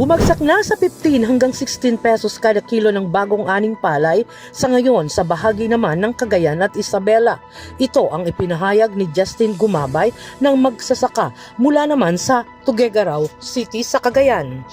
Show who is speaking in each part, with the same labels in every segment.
Speaker 1: Bumagsak na sa 15 hanggang 16 pesos kada kilo ng bagong aning palay sa ngayon sa bahagi naman ng Cagayan at Isabela. Ito ang ipinahayag ni Justin Gumabay ng magsasaka mula naman sa Tuguegarao City sa Cagayan.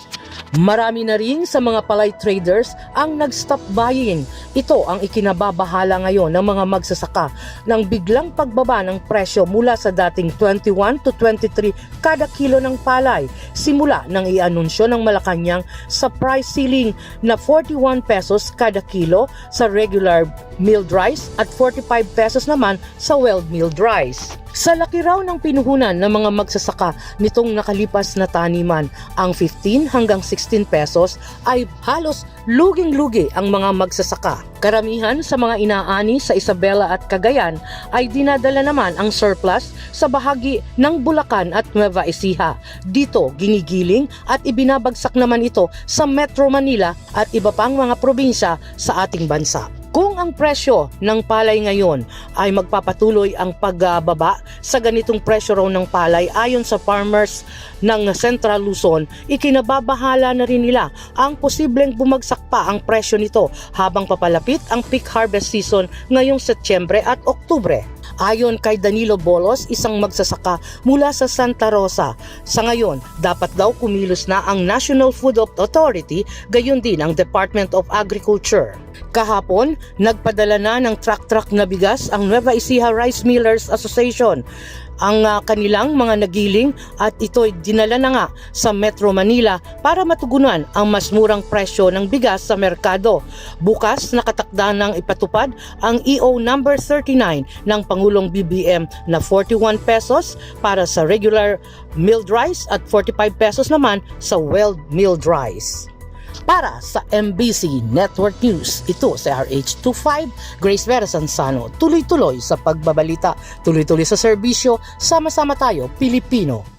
Speaker 1: Marami na rin sa mga palay traders ang nag-stop buying. Ito ang ikinababahala ngayon ng mga magsasaka ng biglang pagbaba ng presyo mula sa dating 21 to 23 kada kilo ng palay simula nang i-anunsyo ng Malacanang sa price ceiling na 41 pesos kada kilo sa regular milled rice at 45 pesos naman sa well milled rice. Sa laki raw ng pinuhunan ng mga magsasaka nitong nakalipas na taniman, ang 15 hanggang 16 pesos ay halos luging-lugi ang mga magsasaka. Karamihan sa mga inaani sa Isabela at Cagayan ay dinadala naman ang surplus sa bahagi ng Bulacan at Nueva Ecija. Dito ginigiling at ibinabagsak naman ito sa Metro Manila at iba pang mga probinsya sa ating bansa. Kung ang presyo ng palay ngayon ay magpapatuloy ang pagbaba sa ganitong presyo raw ng palay ayon sa farmers ng Central Luzon, ikinababahala na rin nila ang posibleng bumagsak pa ang presyo nito habang papalapit ang peak harvest season ngayong Setyembre at Oktubre. Ayon kay Danilo Bolos, isang magsasaka mula sa Santa Rosa, sa ngayon dapat daw kumilos na ang National Food Authority gayon din ang Department of Agriculture. Kahapon, nagpadala na ng truck-truck na bigas ang Nueva Ecija Rice Millers Association ang ah, kanilang mga nagiling at ito'y dinala na nga sa Metro Manila para matugunan ang mas murang presyo ng bigas sa merkado. Bukas nakatakda ng ipatupad ang EO number 39 ng Pangulong BBM na 41 pesos para sa regular milled rice at 45 pesos naman sa well milled rice. Para sa MBC Network News, ito sa RH25, Grace Vera Sansano, tuloy-tuloy sa pagbabalita, tuloy-tuloy sa serbisyo, sama-sama tayo, Pilipino.